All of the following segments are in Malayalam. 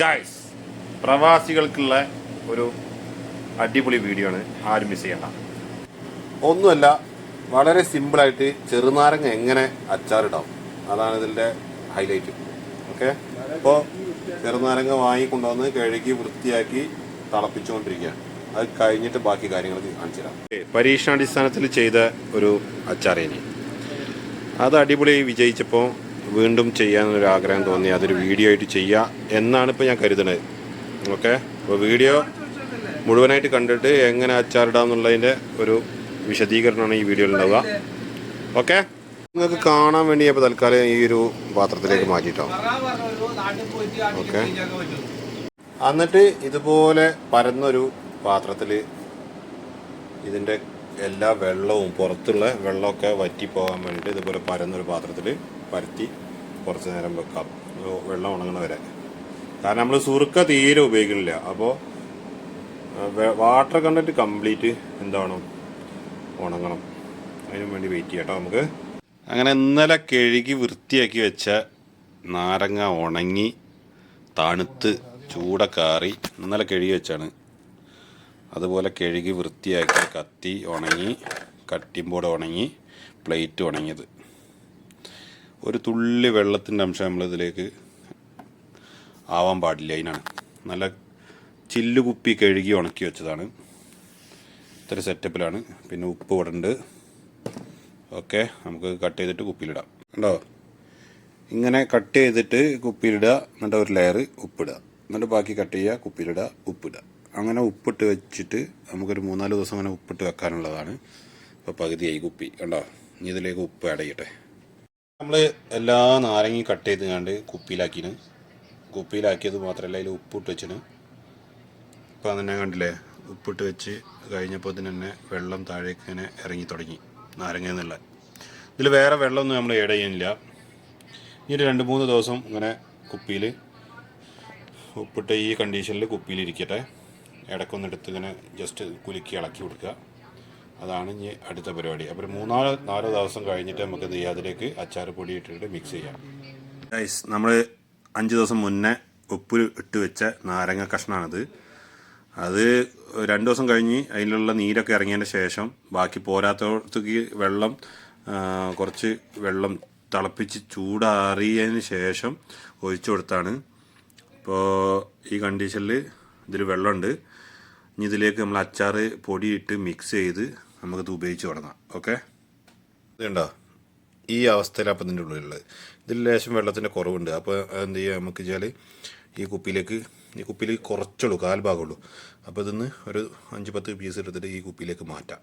ഗായ്സ് പ്രവാസികൾക്കുള്ള ഒരു അടിപൊളി വീഡിയോ ആണ്. ആരും മിസ് ചെയ്യണ്ട. ഒന്നുമല്ല വളരെ സിമ്പിളായിട്ട് ചെറുനാരങ്ങ എങ്ങനെ അച്ചാറിടാം? അതാണ് ഇതിന്റെ ഹൈലൈറ്റ് ഓക്കെ അപ്പോൾ ചെറുനാരങ്ങ വാങ്ങിക്കൊണ്ടുവന്ന് കഴുകി വൃത്തിയാക്കി തിളപ്പിച്ചുകൊണ്ടിരിക്കുകയാണ്. അത് കഴിഞ്ഞിട്ട് ബാക്കി കാര്യങ്ങൾ കാണിച്ചു തരാം. പരീക്ഷണാടിസ്ഥാനത്തിൽ ചെയ്ത ഒരു അച്ചാറേനി അത് അടിപൊളി വിജയിച്ചപ്പോൾ വീണ്ടും ചെയ്യാനൊരു ആഗ്രഹം തോന്നി. അതൊരു വീഡിയോ ആയിട്ട് ചെയ്യുക എന്നാണ് ഇപ്പോൾ ഞാൻ കരുതുന്നത്. ഓക്കെ അപ്പോൾ വീഡിയോ മുഴുവനായിട്ട് കണ്ടിട്ട് എങ്ങനെ അച്ചാറിടാം എന്നുള്ളതിന്റെ ഒരു വിശദീകരണമാണ് ഈ വീഡിയോയിൽ ഉണ്ടാവുക. ഓക്കെ നിങ്ങൾക്ക് കാണാൻ വേണ്ടി അപ്പോൾ തൽക്കാലം ഈ ഒരു പാത്രത്തിലേക്ക് മാറ്റിയിട്ടോ ഓക്കെ എന്നിട്ട് ഇതുപോലെ പരന്നൊരു പാത്രത്തിൽ ഇതിന്റെ എല്ലാ വെള്ളവും പുറത്തുള്ള വെള്ളമൊക്കെ വറ്റിപ്പോകാൻ വേണ്ടിയിട്ട് ഇതുപോലെ പരന്നൊരു പാത്രത്തിൽ പരത്തി കുറച്ച് നേരം വെക്കാം. വെള്ളം ഉണങ്ങണ വരെ. കാരണം നമ്മൾ സുറുക്ക തീരെ ഉപയോഗിക്കുന്നില്ല. അപ്പോൾ വാട്ടർ കണ്ടന്റ് കംപ്ലീറ്റ് എന്താണ്? ഉണങ്ങണം. അതിനു വേണ്ടി വെയിറ്റ് ചെയ്യാം നമുക്ക്. അങ്ങനെ ഇന്നലെ കഴുകി വൃത്തിയാക്കി വെച്ച നാരങ്ങ ഉണങ്ങി തണുത്ത് ചൂടക്കാറി ഇന്നലെ കഴുകി വെച്ചാണ്. അതുപോലെ കഴുകി വൃത്തിയാക്കി കത്തി ഉണങ്ങി കട്ടിമ്പോട് ഉണങ്ങി പ്ലേറ്റ് ഉണങ്ങിയത്. ഒരു തുള്ളി വെള്ളത്തിന്റെ അംശം നമ്മളിതിലേക്ക് ആവാൻ പാടില്ല അതിനാണ്. നല്ല ചില്ല് കുപ്പി കഴുകി ഉണക്കി വെച്ചതാണ്. ഇത്ര സെറ്റപ്പിലാണ് പിന്നെ ഉപ്പ് ഇവിടെ ഉണ്ട്. ഓക്കെ നമുക്ക് കട്ട് ചെയ്തിട്ട് കുപ്പിയിലിടാം. കണ്ടോ? ഇങ്ങനെ കട്ട് ചെയ്തിട്ട് കുപ്പിയിലിടുക. എന്നിട്ട് ഒരു ലെയർ ഉപ്പിടുക. എന്നിട്ട് ബാക്കി കട്ട് ചെയ്യുക കുപ്പിയിലിടുക ഉപ്പിടുക. അങ്ങനെ ഉപ്പിട്ട് വെച്ചിട്ട് നമുക്കൊരു മൂന്നാൽ ദിവസം അങ്ങനെ ഉപ്പിട്ട് വെക്കാനുള്ളതാണ്. ഇപ്പോൾ പകുതിയായി കുപ്പി. കണ്ടോ? ഇനി ഇതിലേക്ക് ഉപ്പ് ആഡ് ചെയ്യട്ടെ. നമ്മൾ എല്ലാ നാരങ്ങയും കട്ട് ചെയ്ത് കണ്ട് കുപ്പിയിലാക്കിന്. കുപ്പിയിലാക്കിയത് മാത്രമല്ല അതിൽ ഉപ്പിട്ട് വെച്ചിന്. ഇപ്പോൾ തന്നെ കണ്ടില്ലേ ഉപ്പിട്ട് വെച്ച് കഴിഞ്ഞപ്പോൾ തന്നെ വെള്ളം താഴേക്ക് ഇങ്ങനെ ഇറങ്ങി തുടങ്ങി നാരങ്ങ എന്നുള്ള. ഇതിൽ വേറെ വെള്ളമൊന്നും നമ്മൾ ഏഡ് ചെയ്യുന്നില്ല ഈ ഒരു രണ്ട് മൂന്ന് ദിവസം ഇങ്ങനെ കുപ്പിയിൽ ഉപ്പിട്ട് ഈ കണ്ടീഷനിൽ കുപ്പിയിലിരിക്കട്ടെ. ഇരിക്കട്ടെ എടുത്ത് ഇങ്ങനെ ജസ്റ്റ് കുലുക്കി ഇളക്കി കൊടുക്കുക. അതാണ് ഇനി അടുത്ത പരിപാടി. അപ്പോൾ മൂന്നാലോ നാലോ ദിവസം കഴിഞ്ഞിട്ട് നമുക്ക് എന്ത് അതിലേക്ക് അച്ചാർ പൊടി ഇട്ടിട്ട് മിക്സ് ചെയ്യാം. ഗൈസ് നമ്മൾ അഞ്ച് ദിവസം മുന്നേ ഉപ്പ് ഇട്ട് വെച്ച നാരങ്ങ കഷ്ണാണത്. അത് രണ്ട് ദിവസം കഴിഞ്ഞ് അതിലുള്ള നീരൊക്കെ ഇറങ്ങിയതിന് ശേഷം ബാക്കി പോരാത്തടത്തേക്ക് വെള്ളം കുറച്ച് വെള്ളം തിളപ്പിച്ച് ചൂടാറിയതിന് ശേഷം ഒഴിച്ചു കൊടുത്താണ്. ഇപ്പോൾ ഈ കണ്ടീഷനിൽ ഇതിൽ വെള്ളമുണ്ട്. ഇനി ഇതിലേക്ക് നമ്മൾ അച്ചാർ പൊടിയിട്ട് മിക്സ് ചെയ്ത് നമുക്കിത് ഉപയോഗിച്ച് തുടങ്ങാം. ഓക്കെ ഇതുണ്ടോ? ഈ അവസ്ഥയിലാണ് അപ്പം ഇതിന്റെ ഉള്ളിലുള്ളത്. ഇതിൽ ലേശം വെള്ളത്തിന്റെ കുറവുണ്ട്. അപ്പോൾ എന്ത് ചെയ്യുക നമുക്ക് വെച്ചാൽ ഈ കുപ്പിയിലേക്ക് ഈ കുപ്പിയിലേക്ക് കുറച്ചുള്ളൂ കാൽ ഭാഗമുള്ളൂ. അപ്പോൾ ഇതിന്ന് ഒരു അഞ്ച് പത്ത് പീസ് എടുത്തിട്ട് ഈ കുപ്പിയിലേക്ക് മാറ്റാം.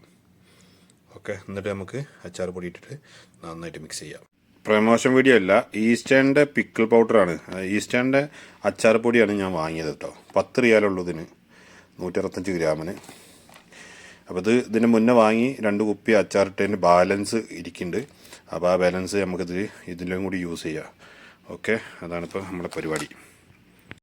ഓക്കെ എന്നിട്ട് നമുക്ക് അച്ചാർ പൊടി ഇട്ടിട്ട് നന്നായിട്ട് മിക്സ് ചെയ്യാം. പ്രമോഷൻ വീഡിയോ അല്ല ഈസ്റ്റേണിന്റെ പിക്കിൾ പൗഡറാണ് ഈസ്റ്റേണിന്റെ അച്ചാർ പൊടിയാണ് ഞാൻ വാങ്ങിയത് കേട്ടോ. പത്ത് റിയാലുള്ളതിന് നൂറ്ററുപത്തഞ്ച് ഗ്രാമിന്. അപ്പോൾ ഇത് ഇതിന് മുന്നേ വാങ്ങി രണ്ട് കുപ്പി അച്ചാറിട്ടതിന് ബാലൻസ് ഇരിക്കുന്നുണ്ട്. അപ്പോൾ ആ ബാലൻസ് നമുക്കിത് ഇതിലും കൂടി യൂസ് ചെയ്യാം. ഓക്കെ? അതാണിപ്പോൾ നമ്മുടെ പരിപാടി.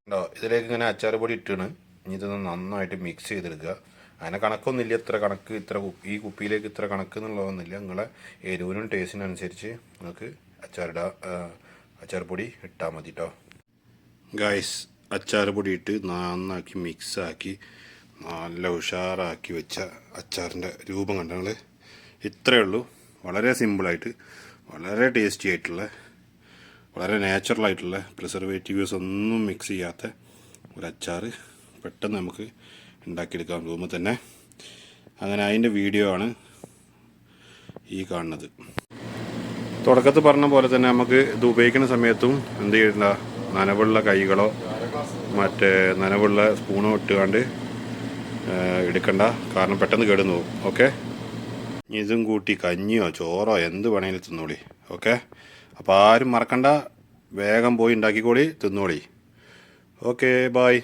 ഉണ്ടോ ഇതിലേക്ക് ഇങ്ങനെ അച്ചാർ പൊടി ഇട്ടാണ്. ഇനി ഇതൊന്ന് നന്നായിട്ട് മിക്സ് ചെയ്തെടുക്കുക. അങ്ങനെ കണക്കൊന്നുമില്ല ഇത്ര കണക്ക് ഇത്ര ഈ കുപ്പിയിലേക്ക് ഇത്ര കണക്ക് എന്നുള്ളതൊന്നുമില്ല. നിങ്ങളെ എരിവിനും ടേസ്റ്റിനും അനുസരിച്ച് നിങ്ങൾക്ക് അച്ചാറിടാ അച്ചാർ പൊടി ഇട്ടാൽ മതി കേട്ടോ ഗായ്സ് അച്ചാർ പൊടി ഇട്ട് നന്നാക്കി മിക്സാക്കി നല്ല ഉഷാറാക്കി വെച്ച അച്ചാറിന്റെ രൂപം കണ്ട നിങ്ങൾ ഇത്രയേ ഉള്ളൂ. വളരെ സിമ്പിളായിട്ട് വളരെ ടേസ്റ്റി ആയിട്ടുള്ള വളരെ നാച്ചുറൽ ആയിട്ടുള്ള പ്രിസർവേറ്റീവ്സ് ഒന്നും മിക്സ് ചെയ്യാത്ത ഒരു അച്ചാർ പെട്ടെന്ന് നമുക്ക് ഉണ്ടാക്കിയെടുക്കാൻ റൂമിൽ തന്നെ. അങ്ങനെ അതിന്റെ വീഡിയോ ആണ് ഈ കാണുന്നത്. തുടക്കത്തിൽ പറഞ്ഞ പോലെ തന്നെ നമുക്ക് ഇത് ഉപയോഗിക്കുന്ന സമയത്തും എന്ത് ചെയ്യണ്ട? നനവുള്ള കൈകളോ മറ്റേ നനവുള്ള സ്പൂണോ ഇട്ടുകൊണ്ട് എടുക്കണ്ട. കാരണം പെട്ടെന്ന് കേടുന്നു പോകും. ഓക്കെ? ഇതും കൂട്ടി കഞ്ഞിയോ ചോറോ എന്ത് വേണമെങ്കിലും തിന്നോളി. ഓക്കെ? അപ്പോൾ ആരും മറക്കണ്ട. വേഗം പോയി ഉണ്ടാക്കിക്കോളി തിന്നോളി. Okay bye